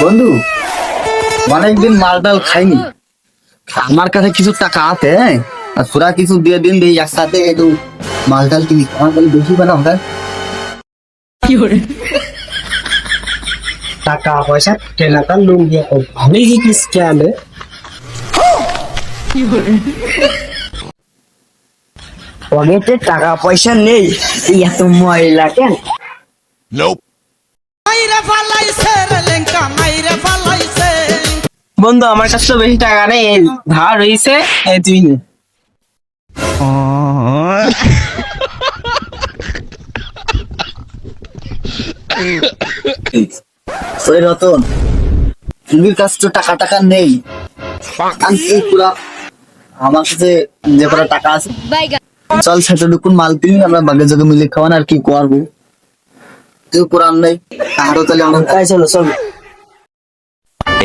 বন্ধু অনেকদিন মাল টাল খাইনি। আমার কাছে কিছু টাকা আছে হ্যাঁ? আর তোরা কিছু দিয়ে দিন দিয়ে একসাথে একটু মাল টাল কিনি। আমার কাছে বেশি বানাও হ্যাঁ টাকা পয়সা কেনাটা লুঙ্গি ভালোই শিখিস খেয়ালে পকেটে টাকা পয়সা নেই এত ময়লা কেন? মাইরে বন্ধু, আমার কাছে তো বেশি টাকা নেই। ধার এই তুই রতন তুমির কাছে তো টাকা টাকা নেই। আমার কাছে যে কটা টাকা আছে, চল সেটাটুকুন মাল কিনি, আমরা বাগে জাগে মিলে খাওয়ান আর কি করব। তুই কোরআন নেই। তাহলে আমার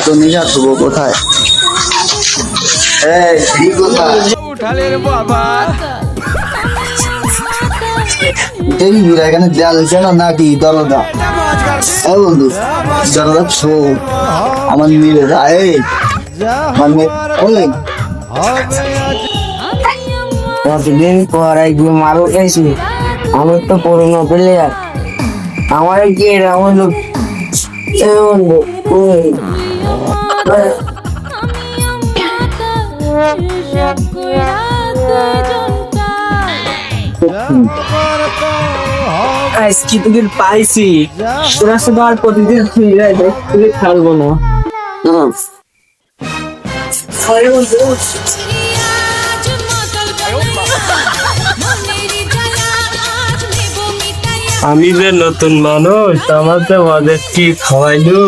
এত নিশা থবো কোথায় কোথায় এই বিরা এখানে দেয়াল হয়েছে না? নাকি দরজা। বন্ধু দরজা ছো। আমার মিলে এই মানে ওই। কতদিন পর একদিন মাল খাইছি আমি তো পুরনো প্লেয়ার আমার কি এরকম বন্ধু ওই। আজকে পাইছি। তোরা শুধু আর প্রতিদিন তুই না। আমি যে নতুন মানুষ আমাকে ওদের কি খাওয়াইলু?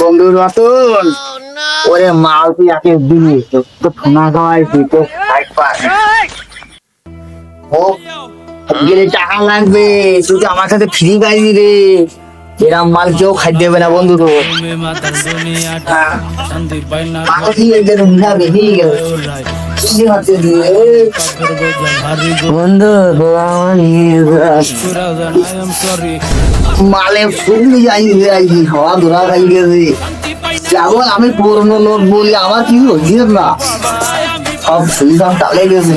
বন্ধু রতন ওরে মাল তুই আগে দিবি তো- ফোনা খাওয়াইছি তো ও, গেলে টাকা লাগবে, তুই আমার সাথে ফ্রি পাইনি রে। এরম মাল কেউ খাই দেবে না বন্ধু তো। বন্ধু। মালে ফুল যাই খাওয়া ধরা খাই গেছে যেমন আমি পুরনো লোক বলি, আমার কি হচ্ছে না? সব সুবিধা তালে গেছে।